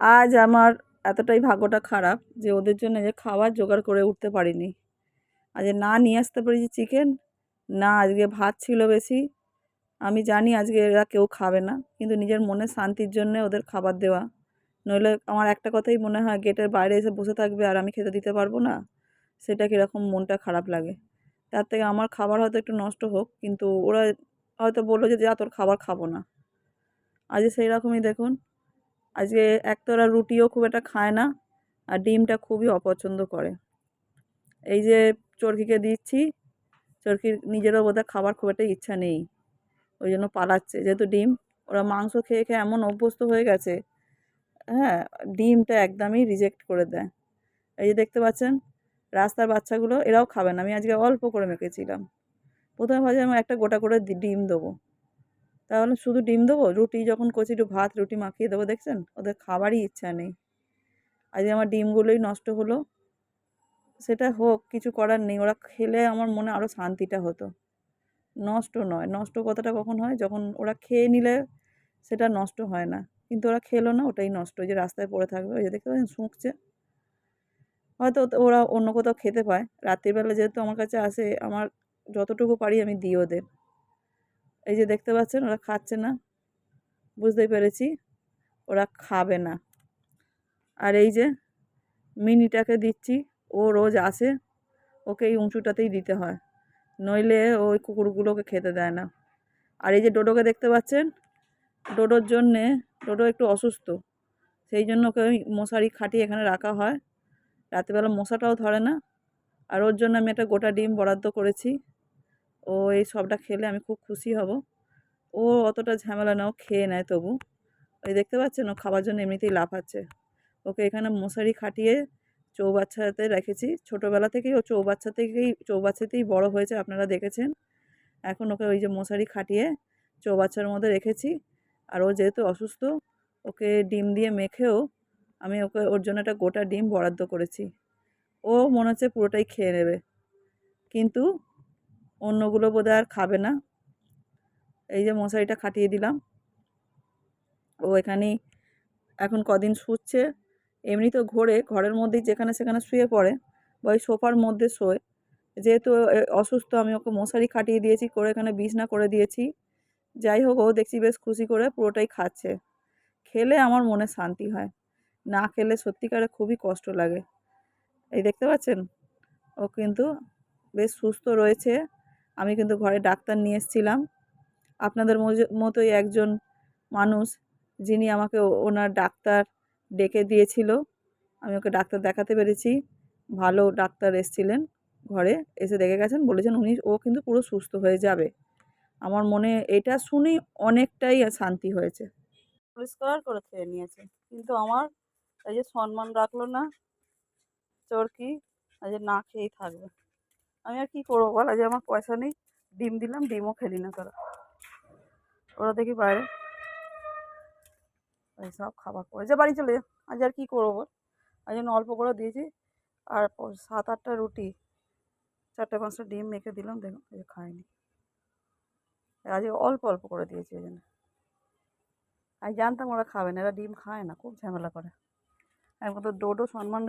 আজ আমার এতটাই ভাগ্যটা খারাপ যে ওদের জন্য যে খাবার জোগাড় করে উঠতে পারিনি। আজ না নিয়ে আসতে পেরেছি চিকেন না আজকে ভাত ছিল বেশি। আমি জানি আজকে এরা কেউ খাবে না, কিন্তু নিজের মনের শান্তির জন্যে ওদের খাবার দেওয়া। নইলে আমার একটা কথাই মনে হয়, গেটের বাইরে এসে বসে থাকবে আর আমি খেতে দিতে পারব না? সেটা কীরকম মনটা খারাপ লাগে। তার থেকে আমার খাবার হয়তো একটু নষ্ট হোক, কিন্তু ওরা হয়তো বলল যে, যা তোর খাবার খাব না। আজ সেই রকমই দেখুন। আজকে এক তো ওরা রুটিও খুব একটা খায় না আর ডিমটা খুবই অপছন্দ করে। এই যে চরকিকে দিচ্ছি, চরকির নিজেরও বোধহয় খাবার খুব একটা ইচ্ছা নেই, ওই জন্য পালাচ্ছে। যেহেতু ডিম, ওরা মাংস খেয়ে খেয়ে এমন অভ্যস্ত হয়ে গেছে হ্যাঁ ডিমটা একদমই রিজেক্ট করে দেয়। এই যে দেখতে পাচ্ছেন, রাস্তার বাচ্চাগুলো এরাও খাবে না। আমি আজকে অল্প করে মেখেছিলাম। প্রথমে ভাবছিলাম একটা গোটা করে ডিম দেবো। তাহলে শুধু ডিম দেবো? রুটি যখন করছি একটু ভাত, রুটি মাখিয়ে দেবো, দেখছেন? ওদের খাবারই ইচ্ছা নেই। আজকে আমার ডিমগুলোই নষ্ট হলো। সেটা হোক, কিছু করার নেই। ওরা খেলে আমার মনে আরও শান্তিটা হতো। নষ্ট নয়। নষ্ট কথাটা কখন হয়? যখন ওরা খেয়ে নিলে সেটা নষ্ট হয় না। কিন্তু ওরা খেলো না, ওটাই নষ্ট। যে রাস্তায় পড়ে থাকবে, ওই যে দেখতে পাচ্ছেন, শুঁকছে। হয়তো ওরা অন্য কোথাও খেতে পায়। রাত্রিবেলা যেহেতু আমার কাছে আসে, আমার যতটুকু পারি আমি দিই। ওদের এই যে দেখতে পাচ্ছেন, ওরা খাচ্ছে না। বুঝতেই পেরেছি, ওরা খাবে না। আর এই যে মিনিটাকে দিচ্ছি, ও রোজ আসে, ওকে এই উঁচুটাতেই দিতে হয়। নইলে ওই কুকুরগুলোকে খেতে দেয় না। আর এই যে ডোডোকে দেখতে পাচ্ছেন, ডোডোর জন্যে, ডোডো একটু অসুস্থ। সেই জন্য ওকে ওই মশারি খাটিয়ে এখানে রাখা হয়। রাত্রিবেলা মশাটাও ধরে না। আর ওর জন্য আমি একটা গোটা ডিম বরাদ্দ করেছি। ও এই সবটা খেলে আমি খুব খুশি হব। ও অতটা ঝামেলা না ও খেয়ে নেয় তবু। ওই দেখতে পাচ্ছেন, ও খাবার জন্য এমনিতেই লাফাচ্ছে। ওকে এখানে মশারি খাটিয়ে চৌবাচ্চাতে রেখেছি। ছোটোবেলা থেকেই ও চৌবাচ্চা থেকেই চৌবাচ্চাতেই বড় হয়েছে, আপনারা দেখেছেন। এখন ওকে ওই যে মশারি খাটিয়ে চৌবাচ্চার মধ্যে রেখেছি। আর ও যেহেতু অসুস্থ, ওকে ডিম দিয়ে মেখেও আমি ওকে, ওর জন্য একটা গোটা ডিম বরাদ্দ করেছি। ও মনে হচ্ছে পুরোটাই খেয়ে নেবে। কিন্তু অন্যগুলো বোধহয় আর খাবে না। এই যে মশারিটা খাটিয়ে দিলাম। ও এখানেই এখন কদিন শুচ্ছে। এমনি তো ঘোরে, ঘরের মধ্যেই যেখানে সেখানে শুয়ে পড়ে বা ওই সোফার মধ্যে শোয়। যেহেতু অসুস্থ, আমি ওকে মশারি খাটিয়ে দিয়েছি, করে এখানে বিছনা করে দিয়েছি। যাই হোক, ও দেখছি বেশ খুশি করে পুরোটাই খাচ্ছে। খেলে আমার মনে শান্তি হয়। না খেলে সত্যিকারে খুবই কষ্ট লাগে। এই দেখতে পাচ্ছেন? ও কিন্তু বেশ সুস্থ রয়েছে। আমি কিন্তু ঘরে ডাক্তার নিয়ে এসেছিলাম। আপনাদের মতোই একজন মানুষ যিনি আমাকে ওনার ডাক্তার ডেকে দিয়েছিল। আমি ওকে ডাক্তার দেখাতে পেরেছি। ভালো ডাক্তার এসেছিলেন ঘরে। এসে দেখে গেছেন, বলেছেন উনি, ও কিন্তু পুরো সুস্থ হয়ে যাবে। আমার মনে এটা শুনেই অনেকটাই শান্তি হয়েছে। পরিষ্কার করে খেয়ে নিয়েছে। কিন্তু আমার এই যে সম্মান রাখল না চরকি আজ না খেয়েই থাকবে। আমি আর কী করব বল? আজ আমার পয়সা নেই, ডিম দিলাম, ডিমও খেলি না তোরা। ওরা দেখি বাইরে। এই সব খাবার করে। যে বাড়ি চলে যা। আজ আর কী করব বল? আজ জন্য অল্প করে দিয়েছি। আর সাত আটটা রুটি, চারটে পাঁচটা ডিম মেখে দিলাম। দেখুন এই খায়নি আজ অল্প অল্প করে দিয়েছি ওই জন্য। আমি জানতাম ওরা খাবে না। এরা ডিম খায় না। খুব ঝামেলা করে। একমাত্র ডোডো সম্মান